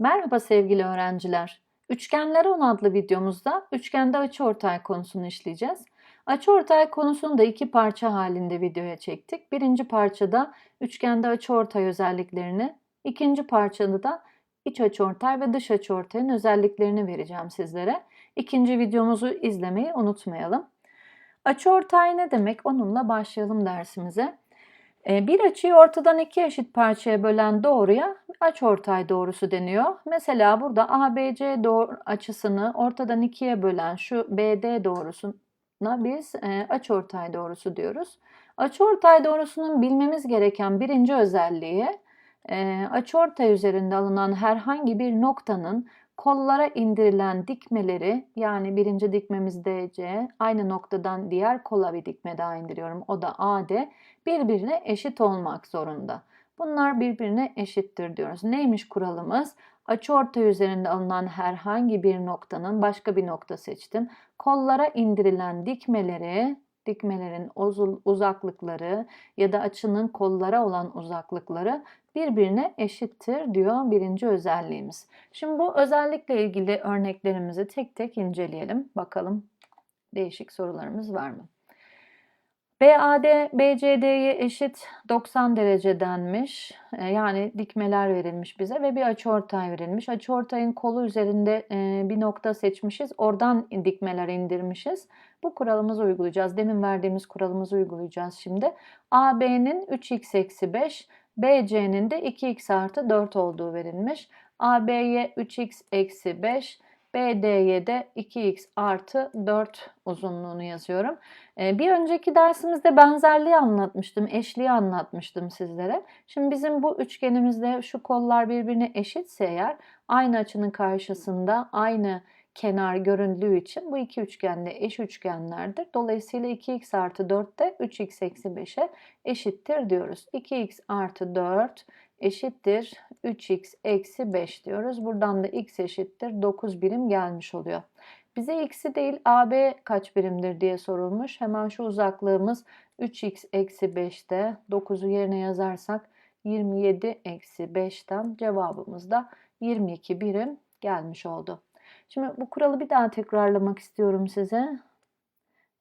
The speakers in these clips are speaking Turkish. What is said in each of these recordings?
Merhaba sevgili öğrenciler. Üçgenler 10 adlı videomuzda üçgende açıortay konusunu işleyeceğiz. Açıortay konusunu da iki parça halinde videoya çektik. Birinci parçada üçgende açıortay özelliklerini, ikinci parçada da iç açıortay ve dış açıortayın özelliklerini vereceğim sizlere. İkinci videomuzu izlemeyi unutmayalım. Açıortay ne demek? Onunla başlayalım dersimize. Ee, Bir açıyı ortadan iki eşit parçaya bölen doğruya açıortay doğrusu deniyor. Mesela burada ABC açısını ortadan ikiye bölen şu BD doğrusuna biz e, açıortay doğrusu diyoruz. Açıortay doğrusunun bilmemiz gereken birinci özelliği e, açıortay üzerinde alınan herhangi bir noktanın kollara indirilen dikmeleri yani birinci dikmemiz DC aynı noktadan diğer kola bir dikme daha indiriyorum o da AD birbirine eşit olmak zorunda. Bunlar birbirine eşittir diyoruz. Neymiş kuralımız? Açıortay üzerinde alınan herhangi bir noktanın başka bir nokta seçtim. Kollara indirilen dikmeleri, dikmelerin uzaklıkları ya da açının kollara olan uzaklıkları birbirine eşittir diyor birinci özelliğimiz. Şimdi bu özellikle ilgili örneklerimizi tek tek inceleyelim. Bakalım değişik sorularımız var mı? BAD BCD'ye eşit 90 derece denmiş. E, yani dikmeler verilmiş bize ve bir açıortay verilmiş. Açıortayın kolu üzerinde e, bir nokta seçmişiz. Oradan dikmeler indirmişiz. Bu kuralımızı uygulayacağız. Demin verdiğimiz kuralımızı uygulayacağız şimdi. AB'nin 3x eksi 5, BC'nin de 2x artı 4 olduğu verilmiş. AB'ye 3x eksi 5, BD'ye de 2x artı 4 uzunluğunu yazıyorum. Ee, bir önceki dersimizde benzerliği anlatmıştım, eşliği anlatmıştım sizlere. Şimdi bizim bu üçgenimizde şu kollar birbirine eşitse eğer aynı açının karşısında aynı kenar göründüğü için bu iki üçgen de eş üçgenlerdir. Dolayısıyla 2x artı 4 de 3x eksi 5'e eşittir diyoruz. 2x artı 4 eşittir 3x eksi 5 diyoruz. Buradan da x eşittir 9 birim gelmiş oluyor. Bize x'i değil AB kaç birimdir diye sorulmuş. Hemen şu uzaklığımız 3x eksi 5'te 9'u yerine yazarsak 27 eksi 5'ten cevabımız da 22 birim gelmiş oldu. Şimdi bu kuralı bir daha tekrarlamak istiyorum size.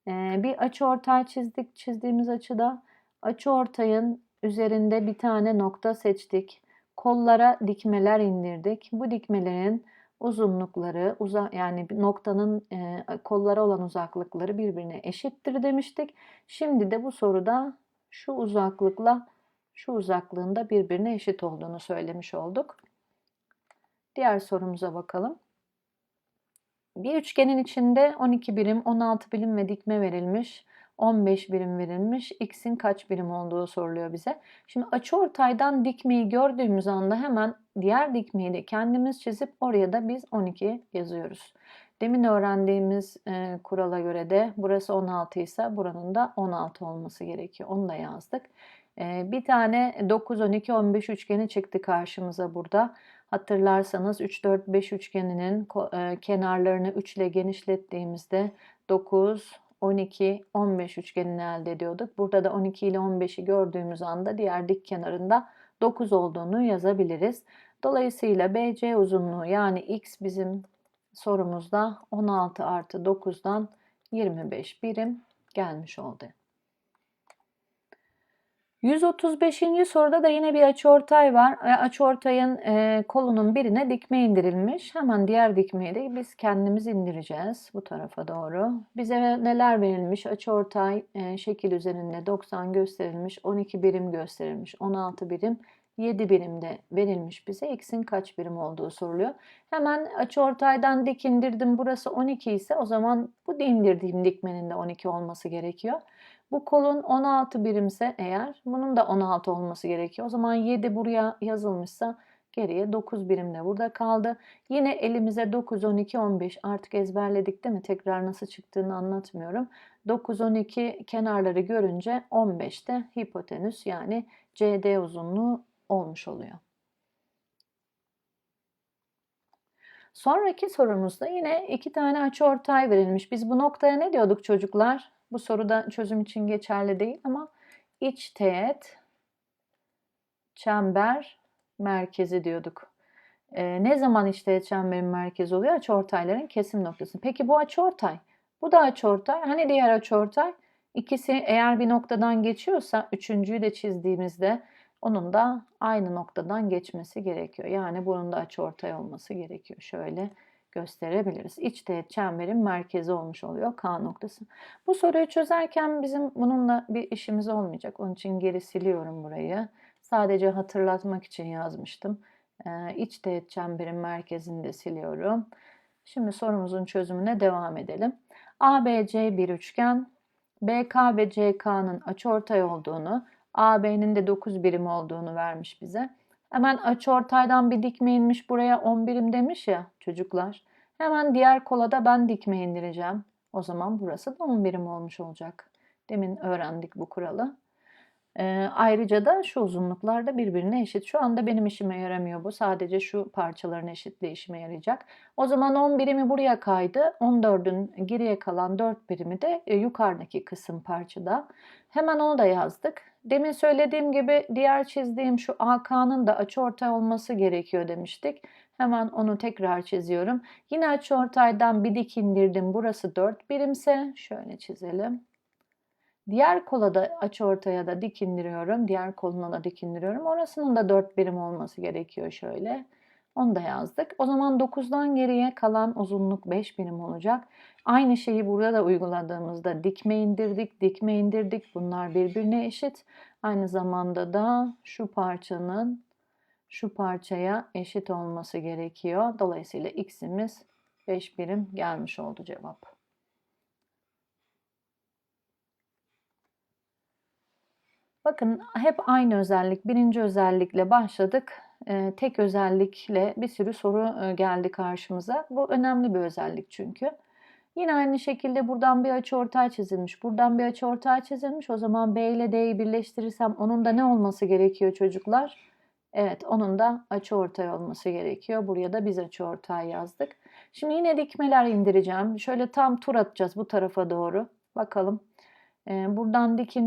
Ee, bir açı ortay çizdik. Çizdiğimiz açıda açı ortayın üzerinde bir tane nokta seçtik. Kollara dikmeler indirdik. Bu dikmelerin uzunlukları, uza yani noktanın e, kollara olan uzaklıkları birbirine eşittir demiştik. Şimdi de bu soruda şu uzaklıkla şu uzaklığın da birbirine eşit olduğunu söylemiş olduk. Diğer sorumuza bakalım. Bir üçgenin içinde 12 birim, 16 birim ve dikme verilmiş. 15 birim verilmiş. X'in kaç birim olduğu soruluyor bize. Şimdi açıortaydan dikmeyi gördüğümüz anda hemen diğer dikmeyi de kendimiz çizip oraya da biz 12 yazıyoruz. Demin öğrendiğimiz e, kurala göre de burası 16 ise buranın da 16 olması gerekiyor. Onu da yazdık. E, bir tane 9, 12, 15 üçgeni çıktı karşımıza burada. Hatırlarsanız 3, 4, 5 üçgeninin e, kenarlarını 3 ile genişlettiğimizde 9, 12, 15 üçgenini elde ediyorduk. Burada da 12 ile 15'i gördüğümüz anda diğer dik kenarında 9 olduğunu yazabiliriz. Dolayısıyla BC uzunluğu yani x bizim sorumuzda 16 artı 9'dan 25 birim gelmiş oldu. 135. soruda da yine bir açıortay var. Açıortayın e, kolunun birine dikme indirilmiş. Hemen diğer dikmeyi de biz kendimiz indireceğiz bu tarafa doğru. Bize neler verilmiş? Açıortay e, şekil üzerinde 90 gösterilmiş, 12 birim gösterilmiş, 16 birim 7 birimde verilmiş bize x'in kaç birim olduğu soruluyor. Hemen açıortaydan dik indirdim. Burası 12 ise o zaman bu indirdiğim dikmenin de 12 olması gerekiyor. Bu kolun 16 birimse eğer bunun da 16 olması gerekiyor. O zaman 7 buraya yazılmışsa geriye 9 birim de burada kaldı. Yine elimize 9, 12, 15 artık ezberledik değil mi? Tekrar nasıl çıktığını anlatmıyorum. 9, 12 kenarları görünce 15 de hipotenüs yani CD uzunluğu olmuş oluyor. Sonraki sorumuzda yine iki tane açıortay verilmiş. Biz bu noktaya ne diyorduk çocuklar? Bu soruda çözüm için geçerli değil ama iç teğet çember merkezi diyorduk. e, ne zaman içteğet çemberin merkezi oluyor? Açıortayların kesim noktası. Peki bu açıortay. Bu da açıortay. Hani diğer açıortay? İkisi eğer bir noktadan geçiyorsa üçüncüyü de çizdiğimizde onun da aynı noktadan geçmesi gerekiyor. Yani bunun da açıortay olması gerekiyor. Şöyle gösterebiliriz. İç teğet çemberin merkezi olmuş oluyor K noktası. Bu soruyu çözerken bizim bununla bir işimiz olmayacak. Onun için geri siliyorum burayı. Sadece hatırlatmak için yazmıştım. Ee, iç çemberin merkezini de siliyorum. Şimdi sorumuzun çözümüne devam edelim. ABC bir üçgen. BK ve CK'nın açıortay olduğunu, AB'nin de 9 birim olduğunu vermiş bize. Hemen açıortaydan bir dikme inmiş buraya 10 birim demiş ya çocuklar. Hemen diğer kola da ben dikme indireceğim. O zaman burası da 10 birim olmuş olacak. Demin öğrendik bu kuralı. Ee, ayrıca da şu uzunluklar da birbirine eşit. Şu anda benim işime yaramıyor bu. Sadece şu parçaların eşitliği işime yarayacak. O zaman 10 birimi buraya kaydı. 14'ün geriye kalan 4 birimi de e, yukarıdaki kısım parçada. Hemen onu da yazdık. Demin söylediğim gibi diğer çizdiğim şu AK'nın da açıortay olması gerekiyor demiştik. Hemen onu tekrar çiziyorum. Yine açıortaydan bir dik indirdim. Burası 4 birimse şöyle çizelim. Diğer kola da açıortaya da dik indiriyorum. Diğer koluna da dik indiriyorum. Orasının da 4 birim olması gerekiyor şöyle. Onu da yazdık. O zaman 9'dan geriye kalan uzunluk 5 birim olacak. Aynı şeyi burada da uyguladığımızda dikme indirdik, dikme indirdik. Bunlar birbirine eşit. Aynı zamanda da şu parçanın şu parçaya eşit olması gerekiyor. Dolayısıyla x'imiz 5 birim gelmiş oldu cevap. Bakın hep aynı özellik. Birinci özellikle başladık. Ee, tek özellikle bir sürü soru e, geldi karşımıza. Bu önemli bir özellik çünkü. Yine aynı şekilde buradan bir açıortay çizilmiş. Buradan bir açıortay çizilmiş. O zaman B ile D'yi birleştirirsem onun da ne olması gerekiyor çocuklar? Evet onun da açıortay olması gerekiyor. Buraya da biz açıortay yazdık. Şimdi yine dikmeler indireceğim. Şöyle tam tur atacağız bu tarafa doğru. Bakalım. Ee, buradan dik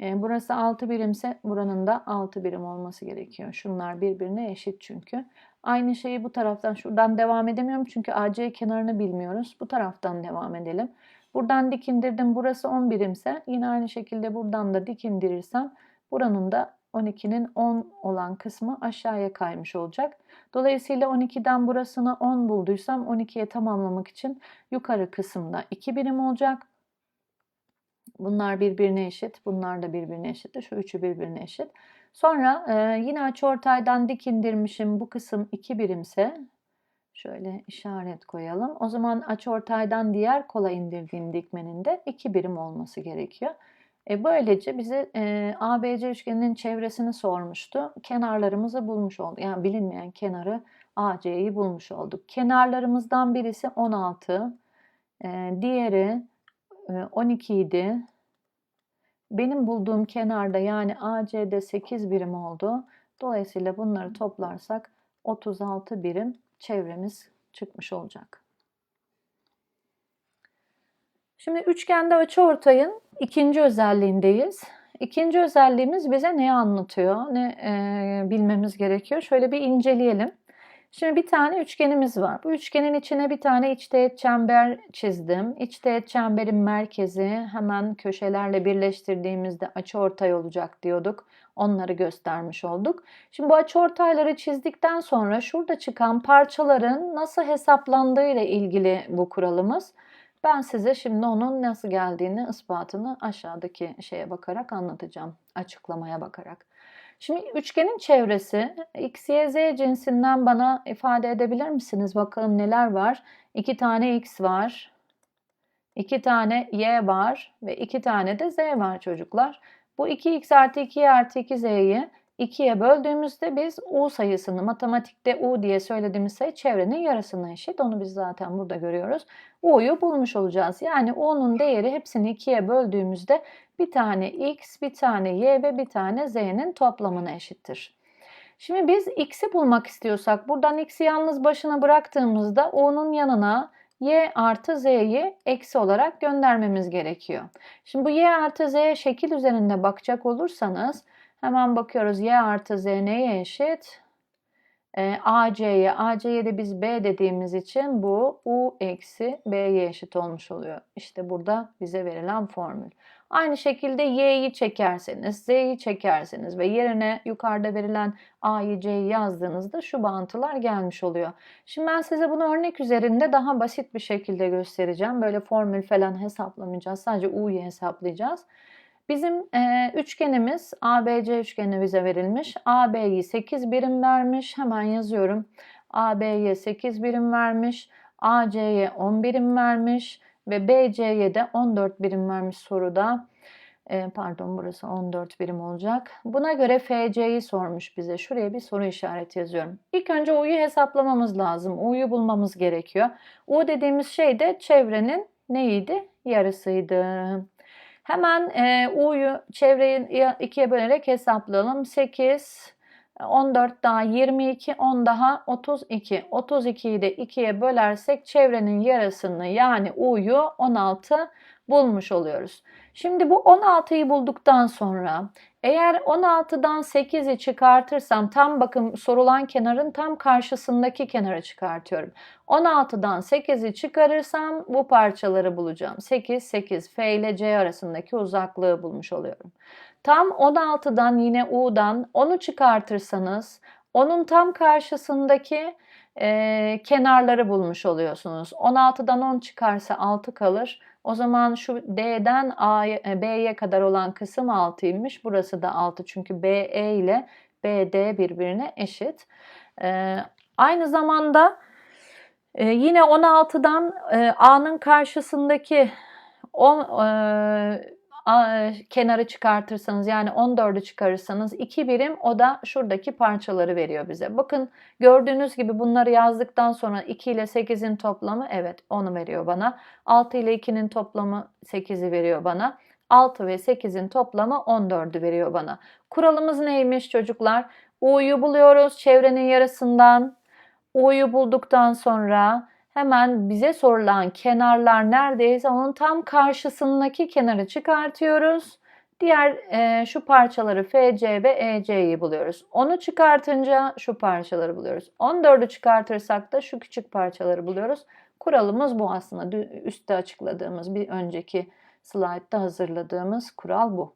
Ee, burası 6 birimse buranın da 6 birim olması gerekiyor. Şunlar birbirine eşit çünkü. Aynı şeyi bu taraftan şuradan devam edemiyorum çünkü AC kenarını bilmiyoruz. Bu taraftan devam edelim. Buradan dik indirdim. Burası 10 birimse yine aynı şekilde buradan da dik indirirsem buranın da 12'nin 10 olan kısmı aşağıya kaymış olacak. Dolayısıyla 12'den burasını 10 bulduysam 12'ye tamamlamak için yukarı kısımda 2 birim olacak. Bunlar birbirine eşit. Bunlar da birbirine eşit. Şu üçü birbirine eşit. Sonra e, yine açıortaydan dik indirmişim. Bu kısım 2 birimse şöyle işaret koyalım. O zaman açıortaydan diğer kola indirdiğim dikmenin de 2 birim olması gerekiyor. E, böylece bize e, ABC üçgeninin çevresini sormuştu. Kenarlarımızı bulmuş olduk. Yani bilinmeyen kenarı AC'yi bulmuş olduk. Kenarlarımızdan birisi 16, e, diğeri 12 ee, idi. Benim bulduğum kenarda yani AC'de 8 birim oldu. Dolayısıyla bunları toplarsak 36 birim çevremiz çıkmış olacak. Şimdi üçgende açıortayın ikinci özelliğindeyiz. İkinci özelliğimiz bize neyi anlatıyor, ne e, bilmemiz gerekiyor? Şöyle bir inceleyelim. Şimdi bir tane üçgenimiz var. Bu üçgenin içine bir tane iç teğet çember çizdim. İç teğet çemberin merkezi hemen köşelerle birleştirdiğimizde açıortay olacak diyorduk. Onları göstermiş olduk. Şimdi bu açıortayları çizdikten sonra şurada çıkan parçaların nasıl hesaplandığı ile ilgili bu kuralımız. Ben size şimdi onun nasıl geldiğini, ispatını aşağıdaki şeye bakarak anlatacağım. Açıklamaya bakarak. Şimdi üçgenin çevresi x, y, z cinsinden bana ifade edebilir misiniz? Bakalım neler var? 2 tane x var. 2 tane y var ve 2 tane de z var çocuklar. Bu 2x artı 2y artı 2z'yi 2'ye böldüğümüzde biz u sayısını matematikte u diye söylediğimiz sayı çevrenin yarısına eşit. Onu biz zaten burada görüyoruz. u'yu bulmuş olacağız. Yani u'nun değeri hepsini 2'ye böldüğümüzde bir tane x, bir tane y ve bir tane z'nin toplamına eşittir. Şimdi biz x'i bulmak istiyorsak buradan x'i yalnız başına bıraktığımızda u'nun yanına y artı z'yi eksi olarak göndermemiz gerekiyor. Şimdi bu y artı z şekil üzerinde bakacak olursanız Hemen bakıyoruz y artı z neye eşit? e, AC'ye, AC'ye de biz B dediğimiz için bu U eksi B'ye eşit olmuş oluyor. İşte burada bize verilen formül. Aynı şekilde Y'yi çekerseniz, Z'yi çekerseniz ve yerine yukarıda verilen A'yı C'yi yazdığınızda şu bağıntılar gelmiş oluyor. Şimdi ben size bunu örnek üzerinde daha basit bir şekilde göstereceğim. Böyle formül falan hesaplamayacağız. Sadece U'yu hesaplayacağız. Bizim e, üçgenimiz ABC üçgeni bize verilmiş. AB'yi 8 birim vermiş. Hemen yazıyorum. AB'ye 8 birim vermiş. AC'ye 10 birim vermiş ve BC'ye de 14 birim vermiş soruda. E, pardon burası 14 birim olacak. Buna göre FC'yi sormuş bize. Şuraya bir soru işareti yazıyorum. İlk önce U'yu hesaplamamız lazım. U'yu bulmamız gerekiyor. U dediğimiz şey de çevrenin neydi? Yarısıydı. Hemen e, U'yu çevreyi ikiye bölerek hesaplayalım. 8, 14 daha 22, 10 daha 32. 32'yi de 2'ye bölersek çevrenin yarısını yani U'yu 16 bulmuş oluyoruz. Şimdi bu 16'yı bulduktan sonra eğer 16'dan 8'i çıkartırsam tam bakın sorulan kenarın tam karşısındaki kenarı çıkartıyorum. 16'dan 8'i çıkarırsam bu parçaları bulacağım. 8, 8 F ile C arasındaki uzaklığı bulmuş oluyorum. Tam 16'dan yine U'dan 10'u çıkartırsanız onun tam karşısındaki e, kenarları bulmuş oluyorsunuz. 16'dan 10 çıkarsa 6 kalır. O zaman şu D'den A'ya, B'ye kadar olan kısım 6'ymış. Burası da 6 çünkü BE ile BD birbirine eşit. E, aynı zamanda e, yine 16'dan e, A'nın karşısındaki 10 e, kenarı çıkartırsanız yani 14'ü çıkarırsanız 2 birim o da şuradaki parçaları veriyor bize. Bakın gördüğünüz gibi bunları yazdıktan sonra 2 ile 8'in toplamı evet 10'u veriyor bana. 6 ile 2'nin toplamı 8'i veriyor bana. 6 ve 8'in toplamı 14'ü veriyor bana. Kuralımız neymiş çocuklar? U'yu buluyoruz çevrenin yarısından. U'yu bulduktan sonra hemen bize sorulan kenarlar neredeyse onun tam karşısındaki kenarı çıkartıyoruz. Diğer e, şu parçaları FC ve EC'yi buluyoruz. Onu çıkartınca şu parçaları buluyoruz. 14'ü çıkartırsak da şu küçük parçaları buluyoruz. Kuralımız bu aslında. Üstte açıkladığımız bir önceki slaytta hazırladığımız kural bu.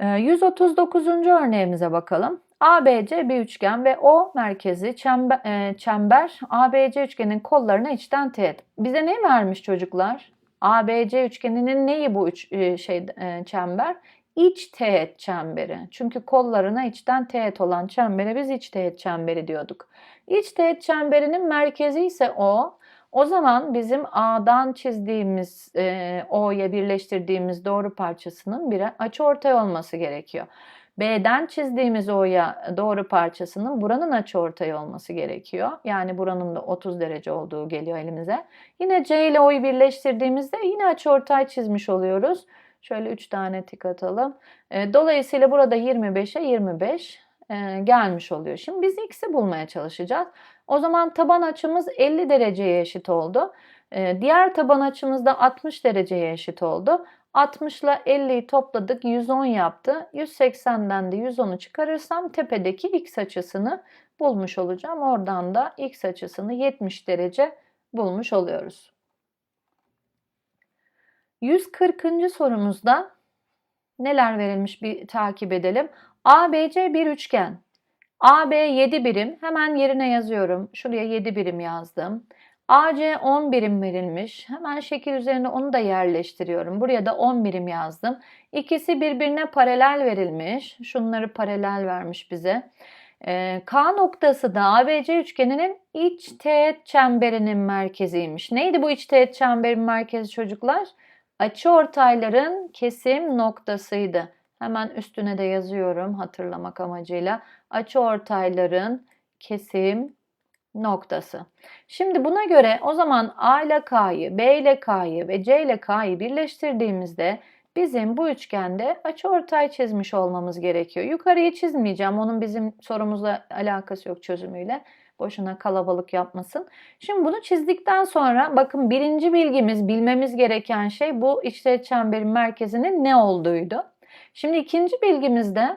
139. E, örneğimize bakalım. ABC bir üçgen ve O merkezi çember, e, çember ABC üçgenin kollarına içten teğet. Bize ne vermiş çocuklar? ABC üçgeninin neyi bu üç, e, şey e, çember? İç teğet çemberi. Çünkü kollarına içten teğet olan çembere biz iç teğet çemberi diyorduk. İç teğet çemberinin merkezi ise O. O zaman bizim A'dan çizdiğimiz e, O'ya birleştirdiğimiz doğru parçasının bir açıortay olması gerekiyor. B'den çizdiğimiz O'ya doğru parçasının buranın açıortay olması gerekiyor. Yani buranın da 30 derece olduğu geliyor elimize. Yine C ile O'yu birleştirdiğimizde yine açıortay çizmiş oluyoruz. Şöyle 3 tane tik atalım. E, dolayısıyla burada 25'e 25 e, gelmiş oluyor. Şimdi biz x'i bulmaya çalışacağız. O zaman taban açımız 50 dereceye eşit oldu. E, diğer taban açımız da 60 dereceye eşit oldu. 60 ile 50'yi topladık 110 yaptı. 180'den de 110'u çıkarırsam tepedeki x açısını bulmuş olacağım. Oradan da x açısını 70 derece bulmuş oluyoruz. 140. sorumuzda neler verilmiş bir takip edelim. ABC bir üçgen. AB 7 birim. Hemen yerine yazıyorum. Şuraya 7 birim yazdım. AC 10 birim verilmiş. Hemen şekil üzerine onu da yerleştiriyorum. Buraya da 10 birim yazdım. İkisi birbirine paralel verilmiş. Şunları paralel vermiş bize. Ee, K noktası da ABC üçgeninin iç teğet çemberinin merkeziymiş. Neydi bu iç teğet çemberin merkezi çocuklar? Açı ortayların kesim noktasıydı. Hemen üstüne de yazıyorum hatırlamak amacıyla. Açı ortayların kesim noktası. Şimdi buna göre o zaman A ile K'yı, B ile K'yı ve C ile K'yı birleştirdiğimizde bizim bu üçgende açıortay çizmiş olmamız gerekiyor. Yukarıyı çizmeyeceğim. Onun bizim sorumuzla alakası yok çözümüyle. Boşuna kalabalık yapmasın. Şimdi bunu çizdikten sonra bakın birinci bilgimiz, bilmemiz gereken şey bu içteğet çemberin merkezinin ne olduğuydu. Şimdi ikinci bilgimizde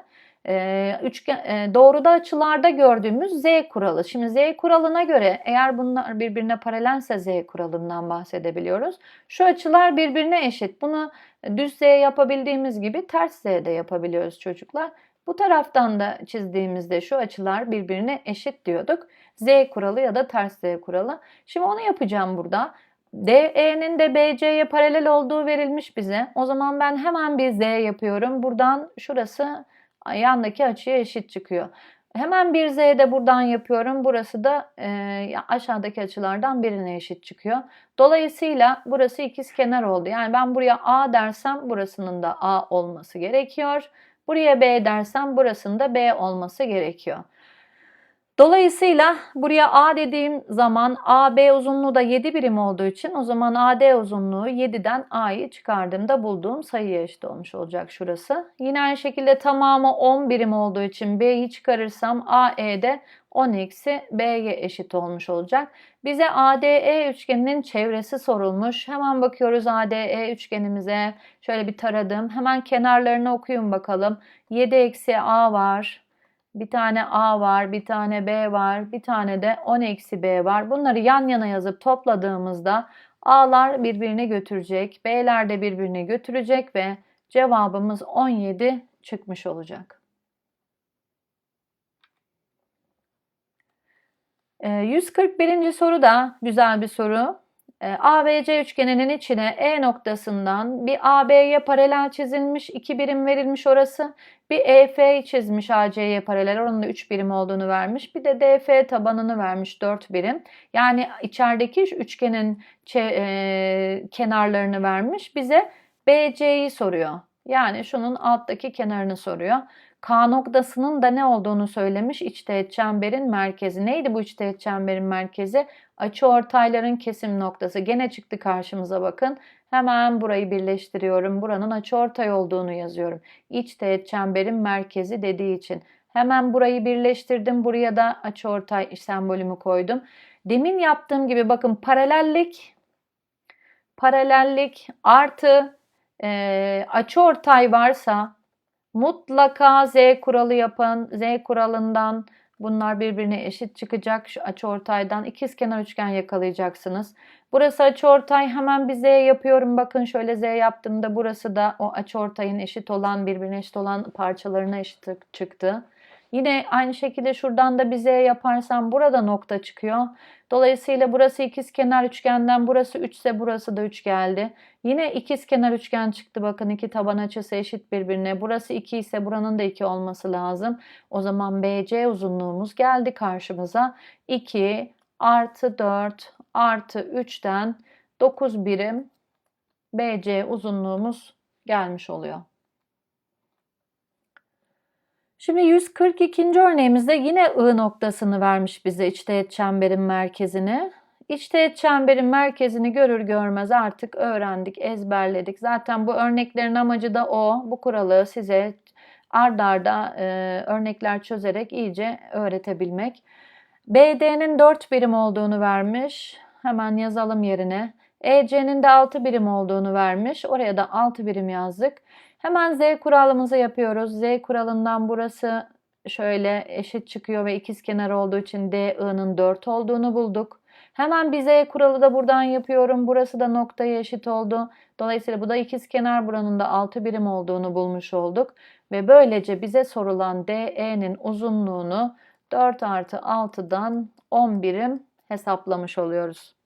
üçgen, e, doğruda açılarda gördüğümüz z kuralı. Şimdi z kuralına göre eğer bunlar birbirine paralelse z kuralından bahsedebiliyoruz. Şu açılar birbirine eşit. Bunu düz z yapabildiğimiz gibi ters z de yapabiliyoruz çocuklar. Bu taraftan da çizdiğimizde şu açılar birbirine eşit diyorduk. Z kuralı ya da ters Z kuralı. Şimdi onu yapacağım burada. DE'nin de BC'ye paralel olduğu verilmiş bize. O zaman ben hemen bir Z yapıyorum. Buradan şurası yandaki açıya eşit çıkıyor. Hemen bir Z de buradan yapıyorum. Burası da e, aşağıdaki açılardan birine eşit çıkıyor. Dolayısıyla burası ikiz kenar oldu. Yani ben buraya A dersem burasının da A olması gerekiyor. Buraya B dersem burasının da B olması gerekiyor. Dolayısıyla buraya A dediğim zaman AB uzunluğu da 7 birim olduğu için o zaman AD uzunluğu 7'den A'yı çıkardığımda bulduğum sayıya eşit olmuş olacak şurası. Yine aynı şekilde tamamı 10 birim olduğu için B'yi çıkarırsam AE'de 10 eksi B'ye eşit olmuş olacak. Bize ADE üçgeninin çevresi sorulmuş. Hemen bakıyoruz ADE üçgenimize. Şöyle bir taradım. Hemen kenarlarını okuyun bakalım. 7 eksi A var. Bir tane A var, bir tane B var, bir tane de 10 eksi B var. Bunları yan yana yazıp topladığımızda A'lar birbirini götürecek, B'ler de birbirini götürecek ve cevabımız 17 çıkmış olacak. 141. soru da güzel bir soru. Ee, ABC üçgeninin içine E noktasından bir AB'ye paralel çizilmiş, 2 birim verilmiş orası. Bir EF çizmiş AC'ye paralel, onun da 3 birim olduğunu vermiş. Bir de DF tabanını vermiş 4 birim. Yani içerideki üçgenin e, kenarlarını vermiş. Bize BC'yi soruyor. Yani şunun alttaki kenarını soruyor. K noktasının da ne olduğunu söylemiş. İçteğet çemberin merkezi. Neydi bu içteğet çemberin merkezi? Açı ortayların kesim noktası. Gene çıktı karşımıza bakın. Hemen burayı birleştiriyorum. Buranın açı ortay olduğunu yazıyorum. İç teğet çemberin merkezi dediği için. Hemen burayı birleştirdim. Buraya da açı ortay sembolümü koydum. Demin yaptığım gibi bakın paralellik paralellik artı e, açı ortay varsa mutlaka z kuralı yapın. Z kuralından Bunlar birbirine eşit çıkacak. Şu açıortaydan ikizkenar üçgen yakalayacaksınız. Burası açıortay. Hemen bir z yapıyorum. Bakın şöyle z yaptığımda burası da o açıortayın eşit olan birbirine eşit olan parçalarına eşit çıktı. Yine aynı şekilde şuradan da bir z yaparsam burada nokta çıkıyor. Dolayısıyla burası ikiz kenar üçgenden burası 3 ise burası da 3 geldi. Yine ikiz kenar üçgen çıktı. Bakın iki taban açısı eşit birbirine. Burası 2 ise buranın da 2 olması lazım. O zaman BC uzunluğumuz geldi karşımıza. 2 artı 4 artı 3'ten 9 birim BC uzunluğumuz gelmiş oluyor. Şimdi 142. örneğimizde yine I noktasını vermiş bize içteğet çemberin merkezini. İçteğet çemberin merkezini görür görmez artık öğrendik, ezberledik. Zaten bu örneklerin amacı da o. Bu kuralı size ard arda e, örnekler çözerek iyice öğretebilmek. BD'nin 4 birim olduğunu vermiş. Hemen yazalım yerine. EC'nin de 6 birim olduğunu vermiş. Oraya da 6 birim yazdık. Hemen Z kuralımızı yapıyoruz. Z kuralından burası şöyle eşit çıkıyor ve ikiz kenar olduğu için DI'nin 4 olduğunu bulduk. Hemen bir Z kuralı da buradan yapıyorum. Burası da noktaya eşit oldu. Dolayısıyla bu da ikiz kenar buranın da 6 birim olduğunu bulmuş olduk. Ve böylece bize sorulan DE'nin uzunluğunu 4 artı 6'dan 10 birim hesaplamış oluyoruz.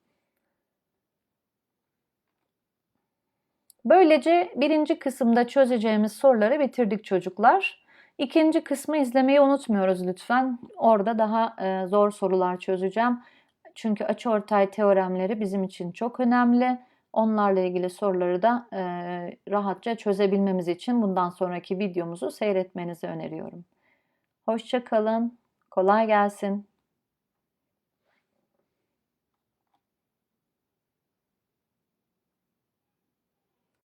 Böylece birinci kısımda çözeceğimiz soruları bitirdik çocuklar. İkinci kısmı izlemeyi unutmuyoruz lütfen. Orada daha e, zor sorular çözeceğim. Çünkü açıortay teoremleri bizim için çok önemli. Onlarla ilgili soruları da e, rahatça çözebilmemiz için bundan sonraki videomuzu seyretmenizi öneriyorum. Hoşçakalın, kolay gelsin.